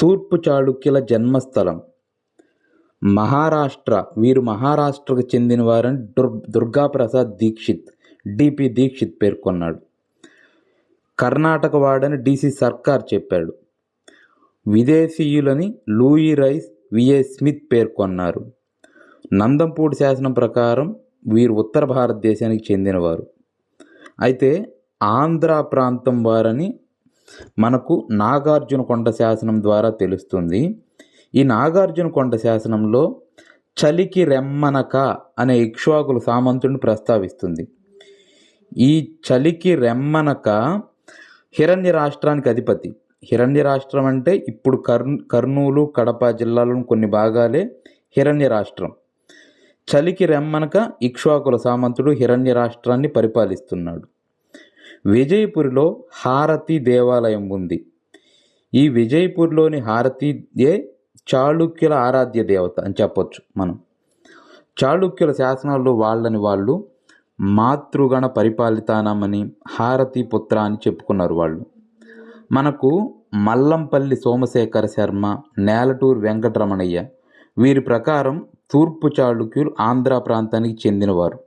తూర్పు చాళుక్యుల జన్మస్థలం. మహారాష్ట్ర వీరు మహారాష్ట్రకు చెందినవారని దుర్ దుర్గాప్రసాద్ దీక్షిత్ డిపి దీక్షిత్ పేర్కొన్నాడు. కర్ణాటక వాడని డిసి సర్కార్ చెప్పాడు. విదేశీయులని లూయి రైస్ విఏ స్మిత్ పేర్కొన్నారు. నందంపూడి శాసనం ప్రకారం వీరు ఉత్తర భారతదేశానికి చెందినవారు. అయితే ఆంధ్ర ప్రాంతం వారని మనకు నాగార్జున కొండ శాసనం ద్వారా తెలుస్తుంది. ఈ నాగార్జున కొండ శాసనంలో చలికి రెమ్మనక అనే ఇక్ష్వాకుల సామంతుడిని ప్రస్తావిస్తుంది. ఈ చలికి రెమ్మనక హిరణ్య రాష్ట్రానికి అధిపతి. హిరణ్య రాష్ట్రం అంటే ఇప్పుడు కర్నూ కర్నూలు కడప జిల్లాలోని కొన్ని భాగాలే హిరణ్య రాష్ట్రం. చలికి రెమ్మనక ఇక్ష్వాకుల సామంతుడు హిరణ్య రాష్ట్రాన్ని పరిపాలిస్తున్నాడు. విజయపూర్లో హారతి దేవాలయం ఉంది. ఈ విజయపూర్లోని హారతియే చాళుక్యుల ఆరాధ్య దేవత అని చెప్పొచ్చు మనం. చాళుక్యుల శాసనాల్లో వాళ్ళని వాళ్ళు మాతృగణ పరిపాలితానమని హారతి పుత్ర అని చెప్పుకున్నారు వాళ్ళు. మనకు మల్లంపల్లి సోమశేఖర శర్మ నేలటూరు వెంకటరమణయ్య వీరి ప్రకారం తూర్పు చాళుక్యులు ఆంధ్ర ప్రాంతానికి చెందినవారు.